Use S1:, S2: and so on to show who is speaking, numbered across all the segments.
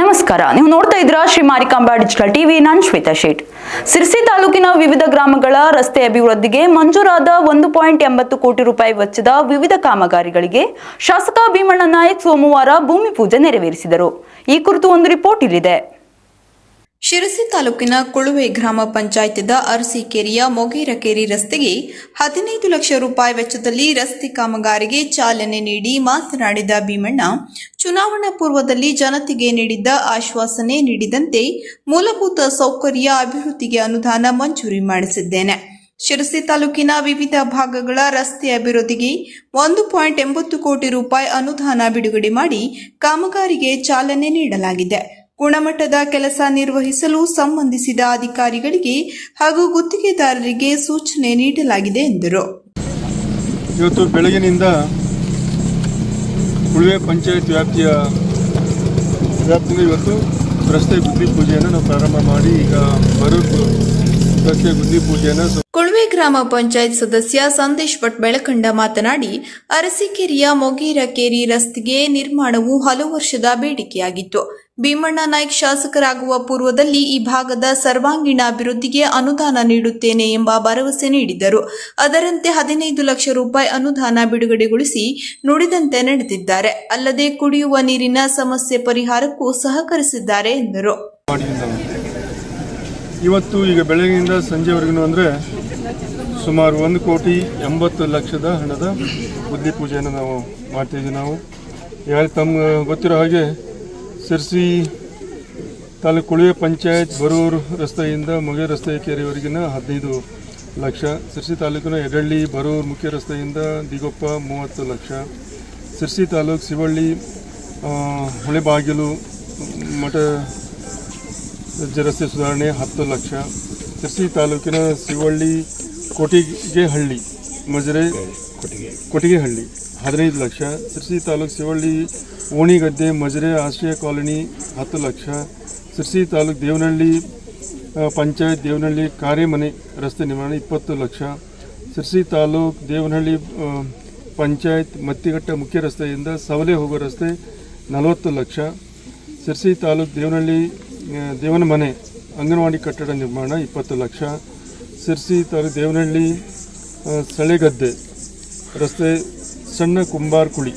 S1: ನಮಸ್ಕಾರ. ನೀವು ನೋಡ್ತಾ ಇದ್ರ ಶ್ರೀ ಮಾರಿಕಾಂಬಾ ಡಿಜಿಟಲ್ ಟಿವಿ. ನಾನ್ ಶ್ವೇತಾ ಶೇಟ್. ಸಿರ್ಸಿ ತಾಲೂಕಿನ ವಿವಿಧ ಗ್ರಾಮಗಳ ರಸ್ತೆ ಅಭಿವೃದ್ಧಿಗೆ ಮಂಜೂರಾದ ಒಂದು ಪಾಯಿಂಟ್ ಎಂಬತ್ತು ಕೋಟಿ ರೂಪಾಯಿ ವೆಚ್ಚದ ವಿವಿಧ ಕಾಮಗಾರಿಗಳಿಗೆ ಶಾಸಕ ಭೀಮಣ್ಣ ನಾಯಕ್ ಸೋಮವಾರ ಭೂಮಿ ಪೂಜೆ ನೆರವೇರಿಸಿದರು. ಈ ಕುರಿತು ಒಂದು ರಿಪೋರ್ಟ್ ಇಲ್ಲಿದೆ.
S2: ಶಿರಸಿ ತಾಲೂಕಿನ ಕುಳುವೆ ಗ್ರಾಮ ಪಂಚಾಯತ್ದ ಅರಸೀಕೆರೆಯ ಮೊಗೇರಕೇರಿ ರಸ್ತೆಗೆ ಹದಿನೈದು ಲಕ್ಷ ರೂಪಾಯಿ ವೆಚ್ಚದಲ್ಲಿ ರಸ್ತೆ ಕಾಮಗಾರಿಗೆ ಚಾಲನೆ ನೀಡಿ ಮಾತನಾಡಿದ ಭೀಮಣ್ಣ, ಚುನಾವಣಾ ಪೂರ್ವದಲ್ಲಿ ಜನತೆಗೆ ನೀಡಿದ್ದ ಆಶ್ವಾಸನೆ ನೀಡಿದಂತೆ ಮೂಲಭೂತ ಸೌಕರ್ಯ ಅಭಿವೃದ್ಧಿಗೆ ಅನುದಾನ ಮಂಜೂರಿ ಮಾಡಿಸಿದ್ದೇನೆ. ಶಿರಸಿ ತಾಲೂಕಿನ ವಿವಿಧ ಭಾಗಗಳ ರಸ್ತೆ ಅಭಿವೃದ್ಧಿಗೆ ಒಂದು ಪಾಯಿಂಟ್ ಎಂಬತ್ತು ಕೋಟಿ ರೂಪಾಯಿ ಅನುದಾನ ಬಿಡುಗಡೆ ಮಾಡಿ ಕಾಮಗಾರಿಗೆ ಚಾಲನೆ ನೀಡಲಾಗಿದೆ. ಗುಣಮಟ್ಟದ ಕೆಲಸ ನಿರ್ವಹಿಸಲು ಸಂಬಂಧಿಸಿದ ಅಧಿಕಾರಿಗಳಿಗೆ ಹಾಗೂ ಗುತ್ತಿಗೆದಾರರಿಗೆ ಸೂಚನೆ ನೀಡಲಾಗಿದೆ ಎಂದರು.
S3: ಇವತ್ತು ಬೆಳಗಿನಿಂದ ಉಳುವೆ ಪಂಚಾಯತ್ ವ್ಯಾಪ್ತಿಯ ವ್ಯಾಪ್ತಿಯಿಂದ ಇವತ್ತು ರಸ್ತೆ ಬುದ್ಧಿ ಪೂಜೆಯನ್ನು ನಾವು ಪ್ರಾರಂಭ ಮಾಡಿ ಈಗ ಬರೋದು ರಸ್ತೆ ಗುದ್ಲಿ ಪೂಜೆಯನ್ನು
S2: ಕುಳುವೆ ಗ್ರಾಮ ಪಂಚಾಯತ್ ಸದಸ್ಯ ಸಂದೇಶ್ ಭಟ್ ಬೆಳಕಂಡ ಮಾತನಾಡಿ ಅರಸಿಕೇರಿಯ ಮೊಗೇರಕೇರಿ ರಸ್ತೆಗೆ ನಿರ್ಮಾಣವು ಹಲವು ವರ್ಷದ ಬೇಡಿಕೆಯಾಗಿತ್ತು. ಭೀಮಣ್ಣ ನಾಯ್ಕ್ ಶಾಸಕರಾಗುವ ಪೂರ್ವದಲ್ಲಿ ಈ ಭಾಗದ ಸರ್ವಾಂಗೀಣ ಅಭಿವೃದ್ಧಿಗೆ ಅನುದಾನ ನೀಡುತ್ತೇನೆ ಎಂಬ ಭರವಸೆ ನೀಡಿದ್ದರು ಅದರಂತೆ ಹದಿನೈದು ಲಕ್ಷ ರೂಪಾಯಿ ಅನುದಾನ ಬಿಡುಗಡೆಗೊಳಿಸಿ ನುಡಿದಂತೆ ನಡೆದಿದ್ದಾರೆ. ಅಲ್ಲದೆ ಕುಡಿಯುವ ನೀರಿನ ಸಮಸ್ಯೆ ಪರಿಹಾರಕ್ಕೂ ಸಹಕರಿಸಿದ್ದಾರೆ ಎಂದರು.
S3: ಇವತ್ತು ಈಗ ಬೆಳಗಿನಿಂದ ಸಂಜೆವರೆಗೂ ಅಂದರೆ ಸುಮಾರು ಒಂದು ಕೋಟಿ ಎಂಬತ್ತು ಲಕ್ಷದ ಹಣದ ಬುದ್ಧಿ ಪೂಜೆಯನ್ನು ನಾವು ಮಾಡ್ತಿದ್ದೀವಿ ನಾವು. ಯಾರು ತಮ್ಮ ಗೊತ್ತಿರೋ ಹಾಗೆ ಸಿರ್ಸಿ ತಾಲೂಕು ಕುಳುವೆ ಪಂಚಾಯತ್ ಬರೂರು ರಸ್ತೆಯಿಂದ ಮೊಗೆ ರಸ್ತೆ ಕೆರೆಯವರೆಗಿನ ಹದಿನೈದು ಲಕ್ಷ. ಸಿರ್ಸಿ ತಾಲೂಕಿನ ಎಡಳ್ಳಿ ಬರೂರು ಮುಖ್ಯ ರಸ್ತೆಯಿಂದ ದಿಗೊಪ್ಪ ಮೂವತ್ತು ಲಕ್ಷ. ಸಿರ್ಸಿ ತಾಲೂಕು ಶಿವಳ್ಳಿ ಹೊಳೆಬಾಗಿಲು ಮಠ ರಸ್ತೆ ಸುಧಾರಣೆ ಹತ್ತು ಲಕ್ಷ. ಸಿರ್ಸಿ ತಾಲೂಕಿನ ಶಿವಳ್ಳಿ ಕೊಟಿಗೆಹಳ್ಳಿ ಮಜರೆ ಕೊಟ್ಟಿಗೆಹಳ್ಳಿ. ಹದಿನೈದು ಲಕ್ಷ. ಸಿರ್ಸಿ ತಾಲೂಕು ಶಿವಳ್ಳಿ, ಓಣಿಗದ್ದೆ, ಮಜರೆ, ಆಶ್ರಯ ಕಾಲೋನಿ ಹತ್ತು ಲಕ್ಷ. ಸಿರ್ಸಿ ತಾಲೂಕು ದೇವನಹಳ್ಳಿ ಪಂಚಾಯತ್ ದೇವನಹಳ್ಳಿ ಕಾರ್ಯಮನೆ ರಸ್ತೆ ನಿರ್ಮಾಣ ಇಪ್ಪತ್ತು ಲಕ್ಷ. ಸಿರ್ಸಿ ತಾಲೂಕು ದೇವನಹಳ್ಳಿ ಪಂಚಾಯತ್ ಮತ್ತಿಘಟ್ಟ ಮುಖ್ಯ ರಸ್ತೆಯಿಂದ ಸವಲೆ ಹೋಗೋ ರಸ್ತೆ ನಲವತ್ತು ಲಕ್ಷ. ಸಿರ್ಸಿ ತಾಲೂಕು ದೇವನಹಳ್ಳಿ ದೇವನ ಮನೆ ಅಂಗನವಾಡಿ ಕಟ್ಟಡ ನಿರ್ಮಾಣ ಇಪ್ಪತ್ತು ಲಕ್ಷ. ಸಿರ್ಸಿ ತಾಲೂಕು ದೇವನಹಳ್ಳಿ ಸಳೆಗದ್ದೆ ರಸ್ತೆ ಸಣ್ಣ ಕುಂಬಾರ್ ಕುಳಿ,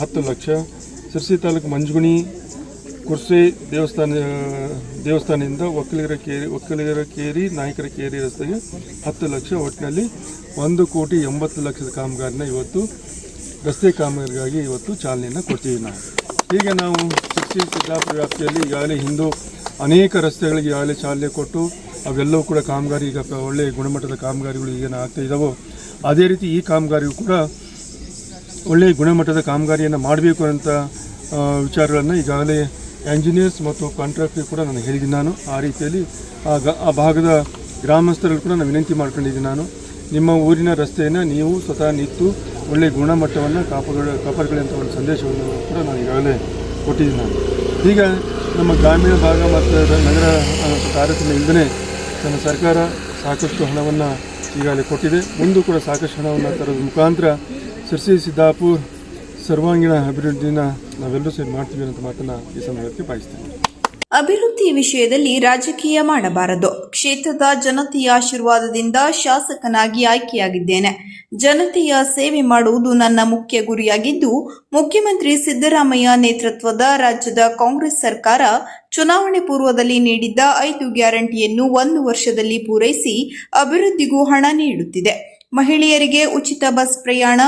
S3: ಹತ್ತು ಲಕ್ಷ. ಸಿರ್ಸಿ ತಾಲೂಕು ಮಂಜುಗುಣಿ, ಕುರ್ಸೆ ದೇವಸ್ಥಾನ ದೇವಸ್ಥಾನದಿಂದ ಒಕ್ಕಲಿಗರ ಕೇರಿ ಒಕ್ಕಲಿಗರ ಕೇರಿ, ನಾಯಕರ ಕೇರಿ ರಸ್ತೆಗೆ ಹತ್ತು ಲಕ್ಷ. ಒಟ್ಟಿನಲ್ಲಿ ಒಂದು ಕೋಟಿ ಎಂಬತ್ತು ಲಕ್ಷದ ಕಾಮಗಾರಿನ ಇವತ್ತು, ರಸ್ತೆ ಕಾಮಗಾರಿಗಾಗಿ ಇವತ್ತು ಚಾಲನೆಯನ್ನು ಕೊಡ್ತೀವಿ ನಾವು. ಹೀಗೆ ನಾವು ಸಿರ್ಸಿ ಸಿದ್ದಾಪುರ ವ್ಯಾಪ್ತಿಯಲ್ಲಿ ಈಗಾಗಲೇ ಹಿಂದೂ ಅನೇಕ ರಸ್ತೆಗಳಿಗೆ ಈಗಾಗಲೇ ಚಾಲನೆ ಕೊಟ್ಟು, ಅವೆಲ್ಲವೂ ಕೂಡ ಕಾಮಗಾರಿ, ಈಗ ಒಳ್ಳೆಯ ಗುಣಮಟ್ಟದ ಕಾಮಗಾರಿಗಳು ಈಗೇನು ಆಗ್ತಾ ಇದ್ದಾವೋ ಅದೇ ರೀತಿ ಈ ಕಾಮಗಾರಿಯು ಕೂಡ ಒಳ್ಳೆಯ ಗುಣಮಟ್ಟದ ಕಾಮಗಾರಿಯನ್ನು ಮಾಡಬೇಕು ಅಂತ ವಿಚಾರಗಳನ್ನು ಈಗಾಗಲೇ ಎಂಜಿನಿಯರ್ಸ್ ಮತ್ತು ಕಾಂಟ್ರಾಕ್ಟರ್ ಕೂಡ ನಾನು ಹೇಳಿದ್ದೀನಿ ನಾನು. ಆ ರೀತಿಯಲ್ಲಿ ಆ ಗ ಆ ಭಾಗದ ಗ್ರಾಮಸ್ಥರಲ್ಲಿ ಕೂಡ ನಾನು ವಿನಂತಿ ಮಾಡ್ಕೊಂಡಿದ್ದೀನಿ ನಾನು. ನಿಮ್ಮ ಊರಿನ ರಸ್ತೆಯನ್ನು ನೀವು ಸ್ವತಃ ನಿಂತು ಒಳ್ಳೆಯ ಗುಣಮಟ್ಟವನ್ನು ಕಾಪಾಡ ಕಾಪಾಡಿಕೊಳ್ಳಿ ಅಂತ ಒಂದು ಸಂದೇಶವನ್ನು ಕೂಡ ನಾನು ಈಗಾಗಲೇ ಕೊಟ್ಟಿದ್ದೀನಿ ನಾನು. ಈಗ ನಮ್ಮ ಗ್ರಾಮೀಣ ಭಾಗ ಮತ್ತು ನಗರ ಕಾರ್ಯಕ್ರಮ ಇಲ್ಲದೇ ನಮ್ಮ ಸರ್ಕಾರ ಸಾಕಷ್ಟು ಹಣವನ್ನು ಈಗಾಗಲೇ ಕೊಟ್ಟಿದೆ. ಮುಂದೂ ಕೂಡ ಸಾಕಷ್ಟು ಹಣವನ್ನು ತರೋದ್ರ ಮುಖಾಂತರ ಸಿರ್ಸಿ ಸಿದ್ದಾಪುರ್ ಸರ್ವಾಂಗೀಣ ಅಭಿವೃದ್ಧಿನ ನಾವೆಲ್ಲರೂ ಸೇರಿ ಮಾಡ್ತೀವಿ ಅಂತ ಮಾತನ್ನ ಈ ಸಂದರ್ಭಕ್ಕೆ ಬಯಸ್ತೇನೆ.
S2: ಅಭಿವೃದ್ಧಿ ವಿಷಯದಲ್ಲಿ ರಾಜಕೀಯ ಮಾಡಬಾರದು. ಕ್ಷೇತ್ರದ ಜನತೆಯ ಆಶೀರ್ವಾದದಿಂದ ಶಾಸಕನಾಗಿ ಆಯ್ಕೆಯಾಗಿದ್ದೇನೆ. ಜನತೆಯ ಸೇವೆ ಮಾಡುವುದು ನನ್ನ ಮುಖ್ಯ ಗುರಿಯಾಗಿದ್ದು, ಮುಖ್ಯಮಂತ್ರಿ ಸಿದ್ದರಾಮಯ್ಯ ನೇತೃತ್ವದ ರಾಜ್ಯದ ಕಾಂಗ್ರೆಸ್ ಸರ್ಕಾರ ಚುನಾವಣೆ ಪೂರ್ವದಲ್ಲಿ ನೀಡಿದ್ದ ಐದು ಗ್ಯಾರಂಟಿಯನ್ನು ಒಂದು ವರ್ಷದಲ್ಲಿ ಪೂರೈಸಿ ಅಭಿವೃದ್ಧಿಗೂ ಹಣ ನೀಡುತ್ತಿದೆ. ಮಹಿಳೆಯರಿಗೆ ಉಚಿತ ಬಸ್ ಪ್ರಯಾಣ,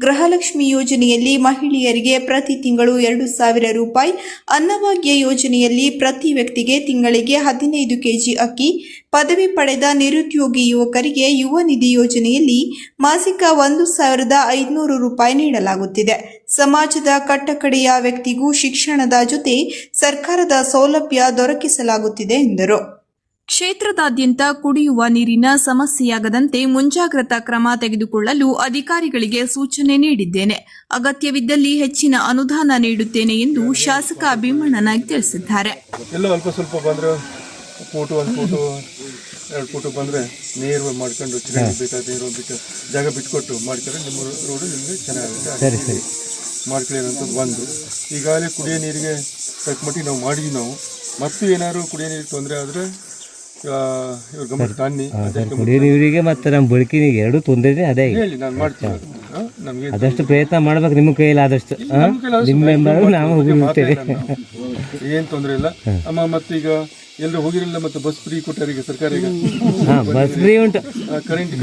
S2: ಗೃಹಲಕ್ಷ್ಮಿ ಯೋಜನೆಯಲ್ಲಿ ಮಹಿಳೆಯರಿಗೆ ಪ್ರತಿ ತಿಂಗಳು ಎರಡು ಸಾವಿರ ರೂಪಾಯಿ, ಅನ್ನಭಾಗ್ಯ ಯೋಜನೆಯಲ್ಲಿ ಪ್ರತಿ ವ್ಯಕ್ತಿಗೆ ತಿಂಗಳಿಗೆ ಹದಿನೈದು ಕೆಜಿ ಅಕ್ಕಿ, ಪದವಿ ಪಡೆದ ನಿರುದ್ಯೋಗಿ ಯುವಕರಿಗೆ ಯುವ ನಿಧಿ ಯೋಜನೆಯಲ್ಲಿ ಮಾಸಿಕ ಒಂದು ಸಾವಿರದ ಐದುನೂರು ರೂಪಾಯಿ ನೀಡಲಾಗುತ್ತಿದೆ. ಸಮಾಜದ ಕಟ್ಟಕಡೆಯ ವ್ಯಕ್ತಿಗೂ ಶಿಕ್ಷಣದ ಜೊತೆ ಸರ್ಕಾರದ ಸೌಲಭ್ಯ ದೊರಕಿಸಲಾಗುತ್ತಿದೆ ಎಂದರು. ಕ್ಷೇತ್ರದಾದ್ಯಂತ ಕುಡಿಯುವ ನೀರಿನ ಸಮಸ್ಯೆಯಾಗದಂತೆ ಮುಂಜಾಗ್ರತಾ ಕ್ರಮ ತೆಗೆದುಕೊಳ್ಳಲು ಅಧಿಕಾರಿಗಳಿಗೆ ಸೂಚನೆ ನೀಡಿದ್ದೇನೆ. ಅಗತ್ಯವಿದ್ದಲ್ಲಿ ಹೆಚ್ಚಿನ ಅನುದಾನ ನೀಡುತ್ತೇನೆ ಎಂದು ಶಾಸಕ ಭೀಮಣ್ಣ ನಾಯ್ಕ್ ತಿಳಿಸಿದ್ದಾರೆ.
S3: ಎಲ್ಲೋ ಅಲ್ಪ ಸ್ವಲ್ಪ ಬಂದರೆ ಫೋಟೋ ಒಂದು ಫೋಟೋ ಎರಡು ಫೋಟೋ ಬಂದರೆ ನೇರವಾಗಿ ಮಾಡ್ಕೊಂಡು ಚೆನ್ನಾಗಿ ಬೇಕಾದ ನೀರು ಬಿಟ್ಟು ಜಾಗ ಬಿಟ್ಕೊಟ್ಟು ಮಾಡ್ಕೊಂಡ್ರೆ ನಿಮ್ಮ ರೋಡು ನಿಮಗೆ ಚೆನ್ನಾಗುತ್ತೆ
S4: ಸರಿ ಸರಿ.
S3: ಒಂದು. ಈಗಾಗಲೇ ಕುಡಿಯೋ ನೀರಿಗೆ ತಕ್ಕ ಮಟ್ಟಿಗೆ ನಾವು ಮಾಡಿದ್ವಿ ನಾವು. ಮತ್ತು ಏನಾದ್ರು ಕುಡಿಯೋ ನೀರು ತೊಂದರೆ ಆದರೆ ಇವ್ರ ಗಮನ ತಾನ್ನಿ ಅದಕ್ಕೆ
S4: ಕುಡಿಯೋ ನೀರಿಗೆ ಮತ್ತು ನಮ್ಮ ಬದುಕಿನಿಗೆ ಎರಡೂ ತೊಂದರೆನೇ ಅದೇ ಆದಷ್ಟು ಪ್ರಯತ್ನ ಮಾಡ್ಬೇಕು ನಿಮ್ಮ ಕೈಯಲ್ಲಿ ಆದಷ್ಟು? ನಿಮ್ಮ ಬೆಂಬಲ ನಾವು ಹೋಗಿ ಹೋಗ್ತೇವೆ
S3: ಏನು ತೊಂದರೆ ಇಲ್ಲ. ಅಮ್ಮ ಮತ್ತೆ ಈಗ ಎಲ್ಲರೂ ಹೋಗಿರಲಿಲ್ಲ ಮತ್ತೆ ಬಸ್ ಫ್ರೀ ಕೊಟ್ಟಾರ ಈಗ ಸರ್ಕಾರ ಈಗ?
S4: ಬಸ್ ಫ್ರೀ ಉಂಟು.
S3: ಕರೆಂಟ್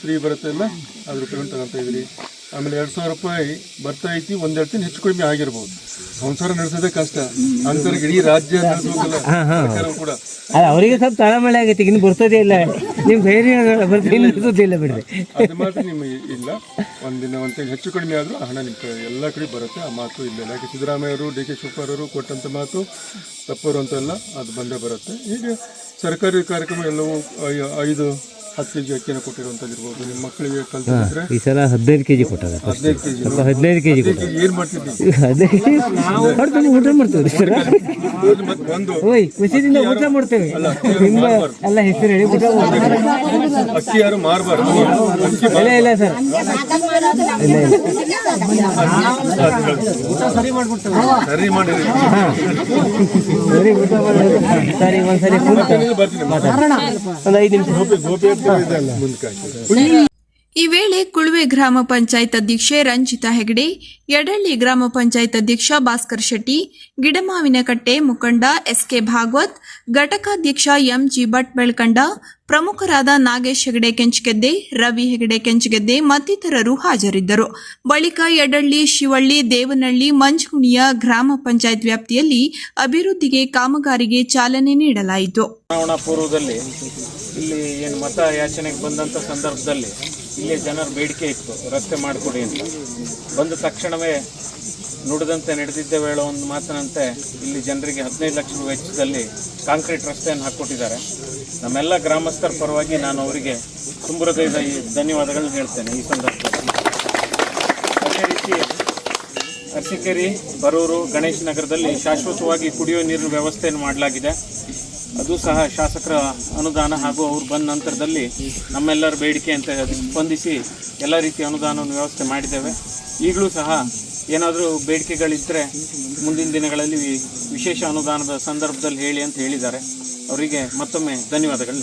S3: ಫ್ರೀ ಬರುತ್ತೆ ಇಲ್ಲ ಅದ್ರ ಕರೆಂಟ್ ಉಂಟು ತಗೊಂತ ಇದ್ರಿ ಆಮೇಲೆ ಎರಡು ಸಾವಿರ ರೂಪಾಯಿ ಬರ್ತಾ ಐತಿ ಒಂದೆರಡು ತಿಂಗಳು ಹೆಚ್ಚು ಕಡಿಮೆ ಆಗಿರ್ಬೋದು. ಸಂಸಾರ ನಡೆಸೋದೇ ಕಷ್ಟ. ಅಂತವ್ರಿಗೆ ಇಡೀ ರಾಜ್ಯ ನಡೆಸೋದಿಲ್ಲ. ಸರ್ಕಾರ ಕೂಡ.
S4: ಅವರಿಗೆ ಸ್ವಲ್ಪ ತಳಮಳೆ ಆಗೈತಿ ಇನ್ನು ಬರ್ತದೇ ಇಲ್ಲ. ನಿಮ್ಮ ಧೈರ್ಯ ಬರ್ತೀನಿ ನಿಲ್ಲಿಸೋದಿಲ್ಲ ಬಿಡ್ರಿ.
S3: ಅದು ಮಾತ್ರ ನಿಮಗೆ ಇಲ್ಲ. ಒಂದಿನ ಒಂದು ಹೆಚ್ಚು ಕಡಿಮೆ ಆದರೂ ಹಣ ನಿಮ್ಮ ಎಲ್ಲ ಕಡೆ ಬರುತ್ತೆ. ಆ ಮಾತು ಇಲ್ಲ. ಯಾಕೆ ಸಿದ್ದರಾಮಯ್ಯ ಅವರು ಡಿ ಕೆ ಶಿವಕುಮಾರ್ ಅವರು ಕೊಟ್ಟಂಥ ಮಾತು ತಪ್ಪರು ಅಂತಲ್ಲ ಅದು ಬಂದೇ ಬರುತ್ತೆ. ಹೀಗೆ ಸರ್ಕಾರಿ ಕಾರ್ಯಕ್ರಮ ಎಲ್ಲವೂ ಐದು ಹತ್ತು ನಿಮ್ಮ ಮಕ್ಕಳಿಗೆ ಕಲ್ತಿದ್ರೆ
S4: ಈ ಸಲ ಹದಿನೈದು ಕೆ ಜಿ ಕೊಟ್ಟಾರ
S3: ಹದಿನೈದು ಕೆ ಜಿ.
S4: ಸ್ವಲ್ಪ ಹದಿನೈದು ಕೆ ಜಿ ಕೊಟ್ಟಾರ
S3: ಏನು ಮಾಡ್ತಿದ್ವಿ
S4: ಹದಿನೈದು ಊಟ ಮಾಡ್ತೇವೆ. ಸರ್
S3: ಒಂದು
S4: ಓಯ್ ಖುಷಿದಿಂದ ಊಟ ಮಾಡ್ತೇವೆ. ನಿಮ್ಮ ಎಲ್ಲ ಹೆಸರು ಹೇಳಿ ಊಟ
S3: ಅಕ್ಕಿ ಯಾರು ಮಾರಬಾರ್ದು? ಅಕ್ಕಿ
S4: ಇಲ್ಲ ಇಲ್ಲ ಸರ್. ಇಲ್ಲ ಇಲ್ಲ.
S3: ಸರಿ ಮಾಡಿರಿ.
S4: ಸರಿ ಊಟ ಮಾಡೋದು ಸರಿ ಒಂದ್ಸರಿ ಒಂದು ಐದು ನಿಮಿಷ.
S3: ಗೋಪಿ
S2: ಈ ವೇಳೆ ಕುಳುವೆ ಗ್ರಾಮ ಪಂಚಾಯತ್ ಅಧ್ಯಕ್ಷೆ ರಂಜಿತಾ ಹೆಗಡೆ, ಯಡಳ್ಳಿ ಗ್ರಾಮ ಪಂಚಾಯತ್ ಅಧ್ಯಕ್ಷ ಭಾಸ್ಕರ್ ಶೆಟ್ಟಿ, ಗಿಡಮಾವಿನಕಟ್ಟೆ ಮುಖಂಡ ಎಸ್ಕೆ ಭಾಗವತ್, ಘಟಕಾಧ್ಯಕ್ಷ ಎಂಜಿ ಭಟ್ ಬೆಳ್ಕಂಡ ಪ್ರಮುಖರಾದ ನಾಗೇಶ್ ಹೆಗಡೆ ಕೆಂಚಗೆದ್ದೆ, ರವಿ ಹೆಗಡೆ ಕೆಂಚಗೆದ್ದೆ ಮತ್ತಿತರರು ಹಾಜರಿದ್ದರು. ಬಳಿಕ ಯಡಳ್ಳಿ, ಶಿವಳ್ಳಿ, ದೇವನಹಳ್ಳಿ, ಮಂಜುಗುಣಿಯ ಗ್ರಾಮ ಪಂಚಾಯತ್ ವ್ಯಾಪ್ತಿಯಲ್ಲಿ ಅಭಿವೃದ್ಧಿಗೆ ಕಾಮಗಾರಿಗೆ ಚಾಲನೆ ನೀಡಲಾಯಿತು.
S5: ಮತ ಯಾಚನೆಗೆ ಬಂದಂಥ ಸಂದರ್ಭದಲ್ಲಿ ಇಲ್ಲಿ ಜನರ ಬೇಡಿಕೆ ಇತ್ತು, ರಸ್ತೆ ಮಾಡಿಕೊಡಿ ಅಂತ. ಬಂದ ತಕ್ಷಣವೇ ನುಡಿದಂತೆ ನಡೆದಿದ್ದ ವೇಳೆ ಒಂದು ಮಾತಿನಂತೆ ಇಲ್ಲಿ ಜನರಿಗೆ ಹದಿನೈದು ಲಕ್ಷ ವೆಚ್ಚದಲ್ಲಿ ಕಾಂಕ್ರೀಟ್ ರಸ್ತೆಯನ್ನು ಹಾಕ್ಕೊಟ್ಟಿದ್ದಾರೆ. ನಮ್ಮೆಲ್ಲ ಗ್ರಾಮಸ್ಥರ ಪರವಾಗಿ ನಾನು ಅವರಿಗೆ ತುಂಬ ಹೃದಯದ ಈ ಧನ್ಯವಾದಗಳನ್ನ ಹೇಳ್ತೇನೆ ಈ ಸಂದರ್ಭದಲ್ಲಿ. ಅದೇ ರೀತಿ ಬರೂರು, ಗಣೇಶ ನಗರದಲ್ಲಿ ಶಾಶ್ವತವಾಗಿ ಕುಡಿಯುವ ನೀರಿನ ವ್ಯವಸ್ಥೆಯನ್ನು ಮಾಡಲಾಗಿದೆ. ಅದು ಸಹ ಶಾಸಕರ ಅನುದಾನ ಹಾಗೂ ಅವರು ಬಂದ ನಂತರದಲ್ಲಿ ನಮ್ಮೆಲ್ಲರ ಬೇಡಿಕೆ ಅಂತ ಸ್ಪಂದಿಸಿ ಎಲ್ಲ ರೀತಿಯ ಅನುದಾನವನ್ನು ವ್ಯವಸ್ಥೆ ಮಾಡಿದ್ದೇವೆ. ಈಗಲೂ ಸಹ ಏನಾದರೂ ಬೇಡಿಕೆಗಳಿದ್ದರೆ ಮುಂದಿನ ದಿನಗಳಲ್ಲಿ ವಿಶೇಷ ಅನುದಾನದ ಸಂದರ್ಭದಲ್ಲಿ ಹೇಳಿ ಅಂತ ಹೇಳಿದ್ದಾರೆ. ಅವರಿಗೆ ಮತ್ತೊಮ್ಮೆ ಧನ್ಯವಾದಗಳನ್ನ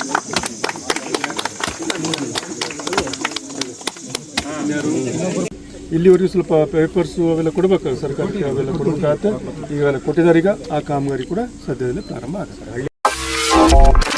S3: ಇಲ್ಲಿವರೆಗೂ ಸ್ವಲ್ಪ ಪೇಪರ್ಸು ಅವೆಲ್ಲ ಕೊಡಬೇಕು? ಸರ್ಕಾರಕ್ಕೆ ಅವೆಲ್ಲ ಕೊಡಬೇಕಾಗುತ್ತೆ ಈಗ ಕೊಟ್ಟಿದ್ದಾರೆ. ಈಗ ಆ ಕಾಮಗಾರಿ ಕೂಡ ಸದ್ಯದಲ್ಲೇ ಪ್ರಾರಂಭ ಆಗುತ್ತೆ.